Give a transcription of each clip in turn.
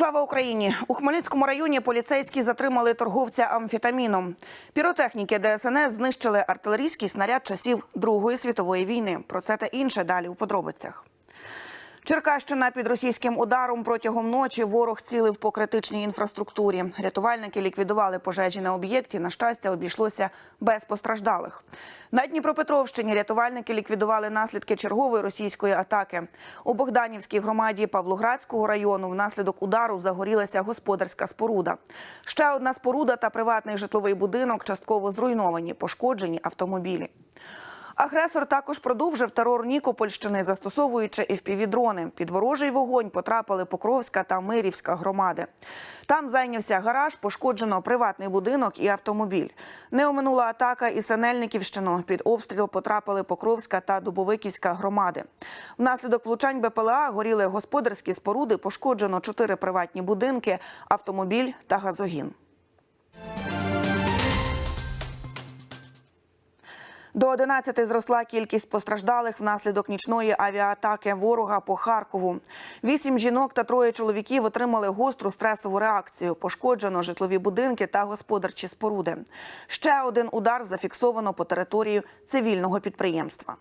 Слава Україні! У Хмельницькому районі поліцейські затримали торговця амфетаміном. Піротехніки ДСНС знищили артилерійський снаряд часів Другої світової війни. Про це та інше далі у подробицях. Черкащина під російським ударом протягом ночі ворог цілив по критичній інфраструктурі. Рятувальники ліквідували пожежі на об'єкті. На щастя, обійшлося без постраждалих. На Дніпропетровщині рятувальники ліквідували наслідки чергової російської атаки. У Богданівській громаді Павлоградського району внаслідок удару загорілася господарська споруда. Ще одна споруда та приватний житловий будинок частково зруйновані, пошкоджені автомобілі. Агресор також продовжив терор Нікопольщини, застосовуючи FPV-дрони. Під ворожий вогонь потрапили Покровська та Мирівська громади. Там зайнявся гараж, пошкоджено приватний будинок і автомобіль. Не оминула атака і Синельниківщину. Під обстріл потрапили Покровська та Дубовиківська громади. Внаслідок влучань БПЛА горіли господарські споруди, пошкоджено чотири приватні будинки, автомобіль та газогін. До 11 зросла кількість постраждалих внаслідок нічної авіаатаки ворога по Харкову. Вісім жінок та троє чоловіків отримали гостру стресову реакцію. Пошкоджено житлові будинки та господарчі споруди. Ще один удар зафіксовано по території цивільного підприємства.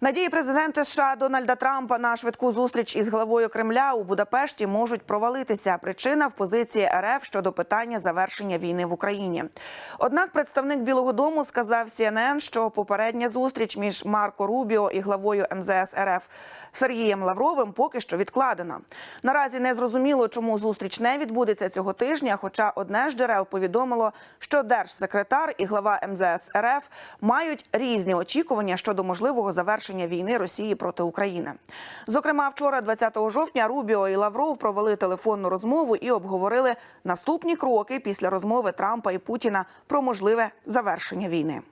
Надії президента США Дональда Трампа на швидку зустріч із главою Кремля у Будапешті можуть провалитися. Причина в позиції РФ щодо питання завершення війни в Україні. Однак представник Білого Дому сказав CNN, що попередня зустріч між Марко Рубіо і главою МЗС РФ Сергієм Лавровим поки що відкладена. Наразі не зрозуміло, чому зустріч не відбудеться цього тижня. Хоча одне з джерел повідомило, що держсекретар і глава МЗС РФ мають різні очікування щодо можливого завершення війни Росії проти України. Зокрема, вчора, 20 жовтня, Рубіо і Лавров провели телефонну розмову і обговорили наступні кроки після розмови Трампа і Путіна про можливе завершення війни.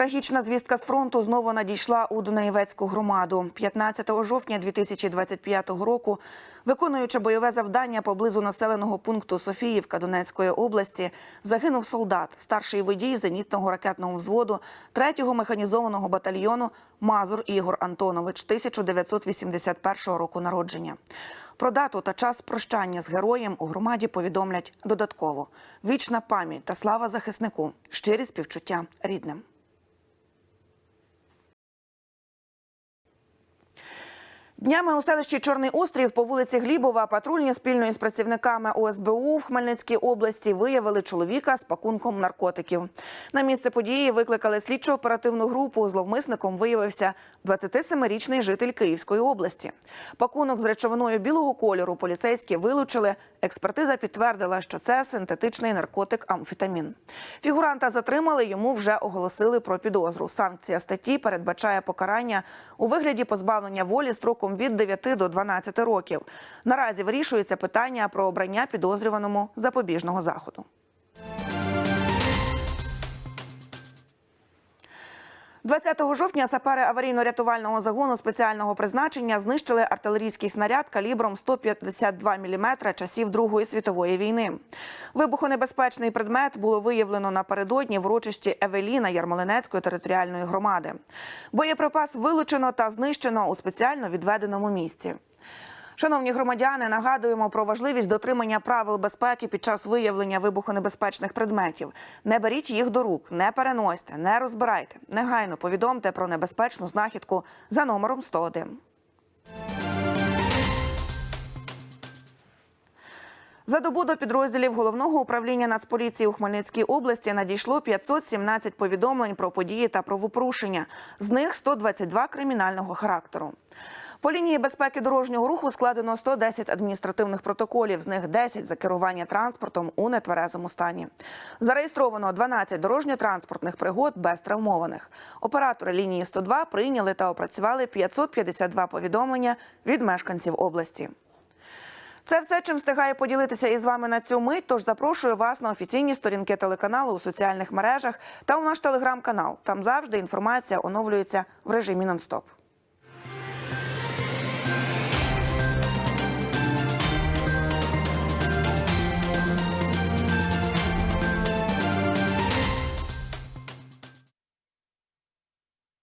Трагічна звістка з фронту знову надійшла у Дунаєвецьку громаду. 15 жовтня 2025 року, виконуючи бойове завдання поблизу населеного пункту Софіївка Донецької області, загинув солдат, старший водій зенітного ракетного взводу 3-го механізованого батальйону Мазур Ігор Антонович, 1981 року народження. Про дату та час прощання з героєм у громаді повідомлять додатково: вічна пам'ять та слава захиснику, щирі співчуття рідним. Днями у селищі Чорний Острів по вулиці Глібова патрульні спільно із працівниками ОСБУ в Хмельницькій області виявили чоловіка з пакунком наркотиків. На місце події викликали слідчо-оперативну групу. Зловмисником виявився 27-річний житель Київської області. Пакунок з речовиною білого кольору поліцейські вилучили. Експертиза підтвердила, що це синтетичний наркотик амфетамін. Фігуранта затримали, йому вже оголосили про підозру. Санкція статті передбачає покарання у вигляді позбавлення волі строком від 9 до 12 років. Наразі вирішується питання про обрання підозрюваному запобіжного заходу. 20 жовтня сапери аварійно-рятувального загону спеціального призначення знищили артилерійський снаряд калібром 152 мм часів Другої світової війни. Вибухонебезпечний предмет було виявлено напередодні в урочищі Евеліна Ярмолинецької територіальної громади. Боєприпас вилучено та знищено у спеціально відведеному місці. Шановні громадяни, нагадуємо про важливість дотримання правил безпеки під час виявлення вибухонебезпечних предметів. Не беріть їх до рук, не переносьте, не розбирайте. Негайно повідомте про небезпечну знахідку за номером 101. За добу до підрозділів головного управління Нацполіції у Хмельницькій області надійшло 517 повідомлень про події та правопорушення. З них 122 кримінального характеру. По лінії безпеки дорожнього руху складено 110 адміністративних протоколів, з них 10 за керування транспортом у нетверезому стані. Зареєстровано 12 дорожньо-транспортних пригод без травмованих. Оператори лінії 102 прийняли та опрацювали 552 повідомлення від мешканців області. Це все, чим встигає поділитися із вами на цю мить. Тож запрошую вас на офіційні сторінки телеканалу у соціальних мережах та у наш телеграм-канал. Там завжди інформація оновлюється в режимі нон-стоп.